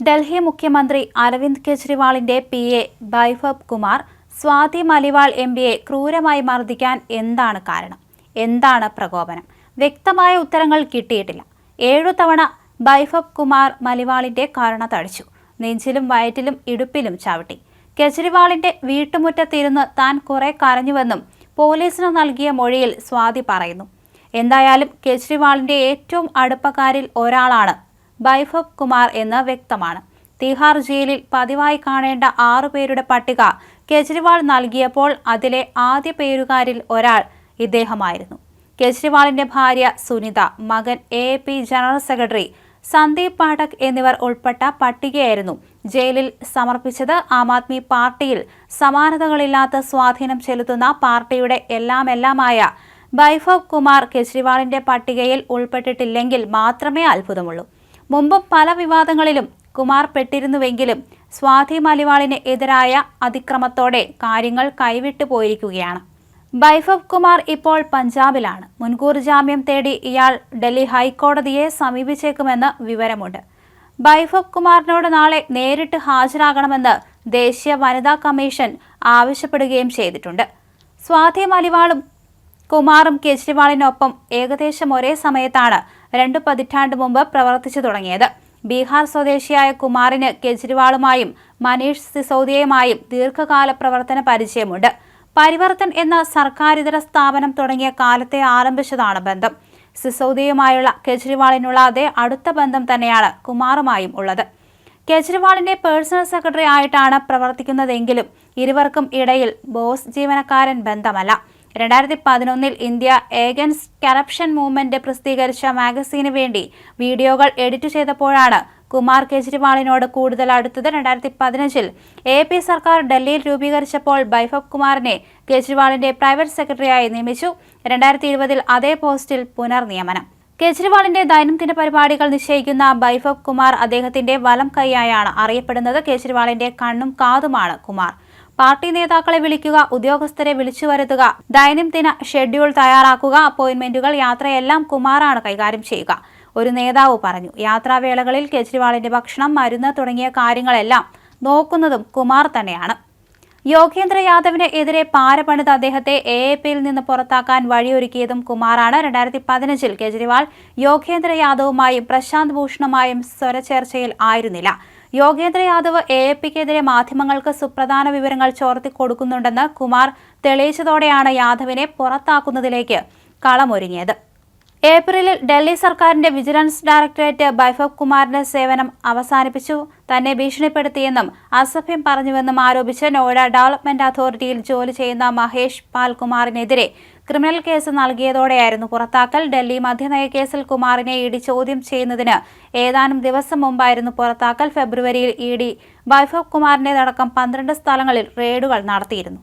ഡൽഹി മുഖ്യമന്ത്രി അരവിന്ദ് കെജ്രിവാളിന്റെ P A Bibhav Kumar Swati Maliwal M പിയെ ക്രൂരമായി മർദ്ദിക്കാൻ എന്താണ് കാരണം? എന്താണ് പ്രകോപനം? വ്യക്തമായ ഉത്തരങ്ങൾ കിട്ടിയിട്ടില്ല. ഏഴു തവണ ബൈഫബ് കുമാർ മലിവാളിന്റെ കരുണ തടിച്ചു. നെഞ്ചിലും വയറ്റിലും ഇടുപ്പിലും ചവിട്ടി. കെജ്രിവാളിന്റെ വീട്ടുമുറ്റത്തിരുന്ന് താൻ കുറെ കരഞ്ഞുവെന്നും പോലീസിന് നൽകിയ മൊഴിയിൽ സ്വാതി പറയുന്നു. എന്തായാലും കെജ്രിവാളിന്റെ ഏറ്റവും അടുപ്പക്കാരിൽ ഒരാളാണ് ബൈഫബ് കുമാർ എന്ന് വ്യക്തമാണ്. തിഹാർ ജയിലിൽ പതിവായി കാണേണ്ട ആറു പേരുടെ പട്ടിക കെജ്രിവാൾ നൽകിയപ്പോൾ അതിലെ ആദ്യ പേരുകാരിൽ ഒരാൾ ഇദ്ദേഹമായിരുന്നു. കെജ്രിവാളിന്റെ ഭാര്യ സുനിത മകൻ A P general secretary Sandeep Pathak എന്നിവർ ഉൾപ്പെട്ട പട്ടികയായിരുന്നു ജയിലിൽ സമർപ്പിച്ചത്. ആം ആദ്മി പാർട്ടിയിൽ സമാനതകളില്ലാത്ത സ്വാധീനം ചെലുത്തുന്ന പാർട്ടിയുടെ എല്ലാമെല്ലാമായ ബൈഫബ് കുമാർ കെജ്രിവാളിന്റെ പട്ടികയിൽ ഉൾപ്പെട്ടിട്ടില്ലെങ്കിൽ മാത്രമേ അത്ഭുതമുള്ളൂ. മുമ്പും പല വിവാദങ്ങളിലും കുമാർ പെട്ടിരുന്നുവെങ്കിലും സ്വാതി മലിവാളിന് എതിരായ അതിക്രമത്തോടെ കാര്യങ്ങൾ കൈവിട്ടു പോയിരിക്കുകയാണ്. ബൈഫബ് കുമാർ ഇപ്പോൾ പഞ്ചാബിലാണ്. മുൻകൂർ ജാമ്യം തേടി ഇയാൾ ഡൽഹി ഹൈക്കോടതിയെ സമീപിച്ചേക്കുമെന്ന് വിവരമുണ്ട്. ബൈഫബ് കുമാറിനോട് നാളെ നേരിട്ട് ഹാജരാകണമെന്ന് ദേശീയ വനിതാ കമ്മീഷൻ ആവശ്യപ്പെടുകയും ചെയ്തിട്ടുണ്ട്. സ്വാതി മലിവാളും കുമാറും കെജ്രിവാളിനൊപ്പം ഏകദേശം ഒരേ സമയത്താണ് രണ്ടു പതിറ്റാണ്ട് മുമ്പ് പ്രവർത്തിച്ചു തുടങ്ങിയത്. ബീഹാർ സ്വദേശിയായ കുമാറിന് കെജ്രിവാളുമായും മനീഷ് സിസോദിയയുമായും ദീർഘകാല പ്രവർത്തന പരിചയമുണ്ട്. പരിവർത്തൻ എന്ന സർക്കാരിതര സ്ഥാപനം തുടങ്ങിയ കാലത്തെ ആരംഭിച്ചതാണ് ബന്ധം. സിസോദിയയുമായുള്ള കെജ്രിവാളിനുള്ള അതേ അടുത്ത ബന്ധം തന്നെയാണ് കുമാറുമായും ഉള്ളത്. കെജ്രിവാളിന്റെ പേഴ്സണൽ സെക്രട്ടറി ആയിട്ടാണ് പ്രവർത്തിക്കുന്നതെങ്കിലും ഇരുവർക്കും ഇടയിൽ ബോസ് ജീവനക്കാരൻ ബന്ധമല്ല. രണ്ടായിരത്തി പതിനൊന്നിൽ ഇന്ത്യ ഏഗൻസ് കറപ്ഷൻ മൂവ്മെന്റ് പ്രസിദ്ധീകരിച്ച മാഗസീന് വേണ്ടി വീഡിയോകൾ എഡിറ്റ് ചെയ്തപ്പോഴാണ് കുമാർ കെജ്രിവാളിനോട് കൂടുതൽ അടുത്തത്. രണ്ടായിരത്തി പതിനഞ്ചിൽ എ പി സർക്കാർ ഡൽഹിയിൽ രൂപീകരിച്ചപ്പോൾ ബൈഫബ് കുമാറിനെ കെജ്രിവാളിന്റെ പ്രൈവറ്റ് സെക്രട്ടറിയായി നിയമിച്ചു. രണ്ടായിരത്തി ഇരുപതിൽ അതേ പോസ്റ്റിൽ പുനർനിയമനം. കെജ്രിവാളിന്റെ ദൈനംദിന പരിപാടികൾ നിശ്ചയിക്കുന്ന ബൈഫബ് കുമാർ അദ്ദേഹത്തിന്റെ വലം കൈയായാണ് അറിയപ്പെടുന്നത്. കെജ്രിവാളിന്റെ കണ്ണും കാതുമാണ് കുമാർ. പാർട്ടി നേതാക്കളെ വിളിക്കുക ഉദ്യോഗസ്ഥരെ വിളിച്ചു വരുത്തുക ദൈനംദിന ഷെഡ്യൂൾ തയ്യാറാക്കുക അപ്പോയിന്റ്മെന്റുകൾ യാത്രയെല്ലാം കുമാറാണ് കൈകാര്യം ചെയ്യുക. ഒരു നേതാവ് പറഞ്ഞു യാത്രാവേളകളിൽ കെജ്രിവാളിന്റെ ഭക്ഷണം മരുന്ന് തുടങ്ങിയ കാര്യങ്ങളെല്ലാം നോക്കുന്നതും കുമാർ തന്നെയാണ്. യോഗേന്ദ്ര യാദവിന് എതിരെ പാരപണിത് അദ്ദേഹത്തെ എ എ പിയിൽ നിന്ന് പുറത്താക്കാൻ വഴിയൊരുക്കിയതും കുമാറാണ്. രണ്ടായിരത്തി പതിനഞ്ചിൽ കെജ്രിവാൾ യോഗേന്ദ്ര യാദവുമായും പ്രശാന്ത് ഭൂഷണുമായും സ്വരചേർച്ചയിൽ ആയിരുന്നില്ല. യോഗേന്ദ്ര യാദവ് എ എ പിക്കെതിരെ മാധ്യമങ്ങൾക്ക് സുപ്രധാന വിവരങ്ങൾ ചോർത്തി കൊടുക്കുന്നുണ്ടെന്ന് കുമാർ തെളിയിച്ചതോടെയാണ് യാദവിനെ പുറത്താക്കുന്നതിലേക്ക് കളമൊരുങ്ങിയത്. ഏപ്രിലിൽ ഡൽഹി സർക്കാരിന്റെ വിജിലൻസ് ഡയറക്ടറേറ്റ് ബൈഫബ് കുമാറിന്റെ സേവനം അവസാനിപ്പിച്ചു. തന്നെ ഭീഷണിപ്പെടുത്തിയെന്നും അസഭ്യം പറഞ്ഞുവെന്നും ആരോപിച്ച് നോയിഡ ഡെവലപ്മെന്റ് അതോറിറ്റിയിൽ ജോലി ചെയ്യുന്ന മഹേഷ് പാൽകുമാറിനെതിരെ ക്രിമിനൽ കേസ് നൽകിയതോടെയായിരുന്നു പുറത്താക്കൽ. ഡൽഹി മദ്യനയ കേസിൽ കുമാറിനെ ഇ ഡി ചോദ്യം ചെയ്യുന്നതിന് ഏതാനും ദിവസം മുമ്പായിരുന്നു പുറത്താക്കൽ. ഫെബ്രുവരിയിൽ ഇ ഡി ബൈഫബ് കുമാറിന്റേതടക്കം പന്ത്രണ്ട് സ്ഥലങ്ങളിൽ റെയ്ഡുകൾ നടത്തിയിരുന്നു.